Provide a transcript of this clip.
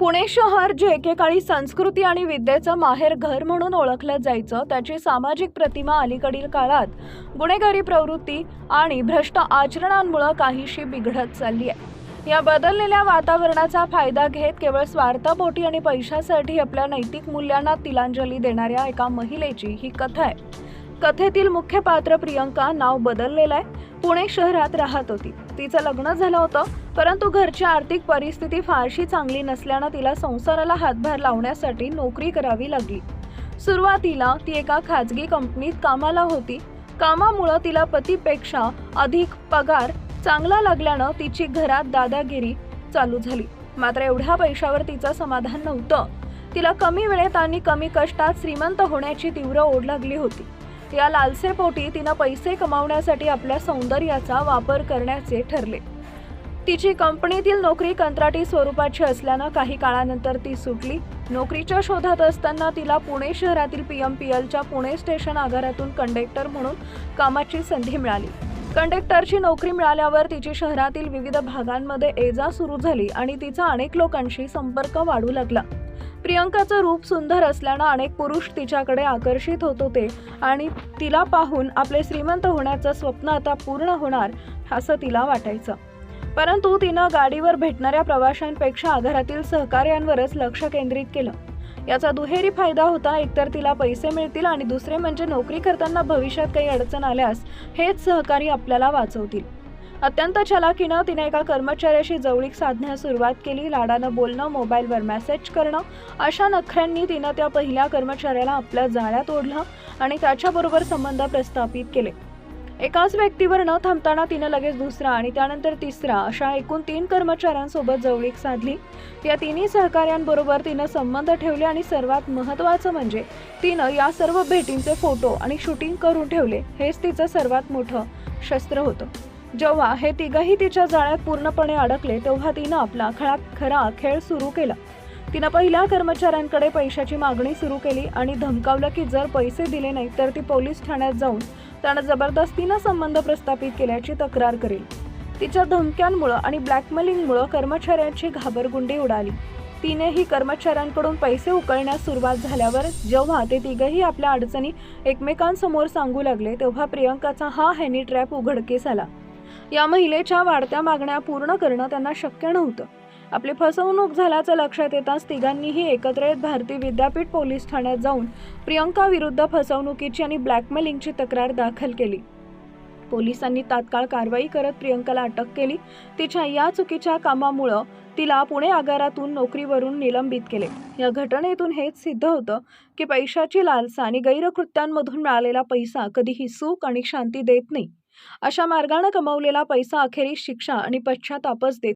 पुणे शहर जे एकेकाळी संस्कृती आणि विद्येचं माहेर घर म्हणून ओळखलं जायचं त्याची सामाजिक प्रतिमा अलीकडील काळात गुन्हेगारी प्रवृत्ती आणि भ्रष्ट आचरणांमुळं काहीशी बिघडत चालली आहे. या बदललेल्या वातावरणाचा फायदा घेत केवळ स्वार्थापोटी आणि पैशासाठी आपल्या नैतिक मूल्यांना तिलांजली देणाऱ्या एका महिलेची ही कथा आहे. कथेतील मुख्य पात्र प्रियंका नाव बदललेलं आहे. पुणे शहरात राहत होती. तिचं लग्न झालं होतं परंतु घरची आर्थिक परिस्थिती फारशी चांगली नसल्यानं तिला संसाराला हातभार लावण्यासाठी नोकरी करावी लागली. सुरुवातीला ती एका खाजगी कंपनीत कामाला होती. कामामुळं तिला पतीपेक्षा अधिक पगार चांगला लागल्यानं तिची घरात दादागिरी चालू झाली. मात्र एवढ्या पैशावर तिचं समाधान नव्हतं. तिला कमी वेळेत आणि कमी कष्टात श्रीमंत होण्याची तीव्र ओढ लागली होती. या लालसेपोटी तिनं पैसे कमावण्यासाठी आपल्या सौंदर्याचा वापर करण्याचे ठरले. तिची कंपनीतील नोकरी कंत्राटी स्वरूपाची असल्यानं काही काळानंतर ती सुटली. नोकरीच्या शोधात असताना तिला पुणे शहरातील पी एम पी एलच्या पुणे स्टेशन आगारातून कंडक्टर म्हणून कामाची संधी मिळाली. कंडक्टरची नोकरी मिळाल्यावर तिची शहरातील विविध भागांमध्ये एजा सुरू झाली आणि तिचा अनेक लोकांशी संपर्क वाढू लागला. प्रियंकाचं रूप सुंदर असल्यानं अनेक पुरुष तिच्याकडे आकर्षित होत होते आणि तिला पाहून आपले श्रीमंत होण्याचं स्वप्न आता पूर्ण होणार असं तिला वाटायचं. परंतु तिनं गाडीवर भेटणाऱ्या प्रवाशांपेक्षा घरातील सहकार्यांवरच लक्ष केंद्रित केलं. याचा दुहेरी फायदा होता एकतर तिला पैसे मिळतील आणि दुसरे म्हणजे नोकरी करताना भविष्यात काही अडचण आल्यास हेच सहकारी आपल्याला वाचवतील. अत्यंत चलाकीनं तिने एका कर्मचाऱ्याशी जवळीक साधण्यास सुरुवात केली. लाडानं बोलणं मोबाईलवर मेसेज करणं अशा नखऱ्यांनी तिनं त्या पहिल्या कर्मचाऱ्याला आपल्या जाळ्यात ओढलं आणि त्याच्याबरोबर संबंध प्रस्थापित केले. एकाच व्यक्तीवर न थांबताना तिनं लगेच दुसरा आणि त्यानंतर तिसरा अशा एकूण तीन कर्मचाऱ्यांसोबत जवळीक साधली. या तिन्ही सहकाऱ्यांबरोबर तिनं संबंध ठेवले आणि सर्वात महत्त्वाचं म्हणजे तिनं या सर्व भेटींचे फोटो आणि शूटिंग करून ठेवले. हेच तिचं सर्वात मोठं शस्त्र होतं. जेव्हा हे तिघही तिच्या जाळ्यात पूर्णपणे अडकले तेव्हा तिनं आपला खळा खरा खेळ सुरू केला. तिनं पहिल्या कर्मचाऱ्यांकडे पैशाची मागणी सुरू केली आणि धमकावलं की जर पैसे दिले नाही तर ती पोलीस ठाण्यात जाऊन त्यानं जबरदस्तीनं संबंध प्रस्थापित केल्याची तक्रार करेल. तिच्या धमक्यांमुळं आणि ब्लॅकमेलिंगमुळं कर्मचाऱ्यांची घाबरगुंडी उडाली. तिनेही कर्मचाऱ्यांकडून पैसे उकळण्यास सुरुवात झाल्यावर जेव्हा ते तिघही आपल्या अडचणी एकमेकांसमोर सांगू लागले तेव्हा प्रियंकाचा हा हॅनी ट्रॅप उघडकीस आला. या महिलेच्या वाढत्या मागण्या पूर्ण करणं त्यांना शक्य नव्हतं. आपली फसवणूक झाल्याचं लक्षात येताच तिघांनीही एकत्र येत भारती विद्यापीठ पोलीस ठाण्यात जाऊन प्रियंका विरुद्ध फसवणुकीची आणि ब्लॅकमेलिंगची तक्रार दाखल केली. पोलिसांनी तात्काळ कारवाई करत प्रियंकाला अटक केली. तिच्या या चुकीच्या कामामुळं तिला पुणे आगारातून नोकरीवरून निलंबित केले. या घटनेतून हेच सिद्ध होतं की पैशाची लालसा आणि गैरकृत्यांमधून मिळालेला पैसा कधीही सुख आणि शांती देत नाही. अशा मार्गानं कमवलेला पैसा अखेरीस शिक्षा आणि पश्चातापच देतो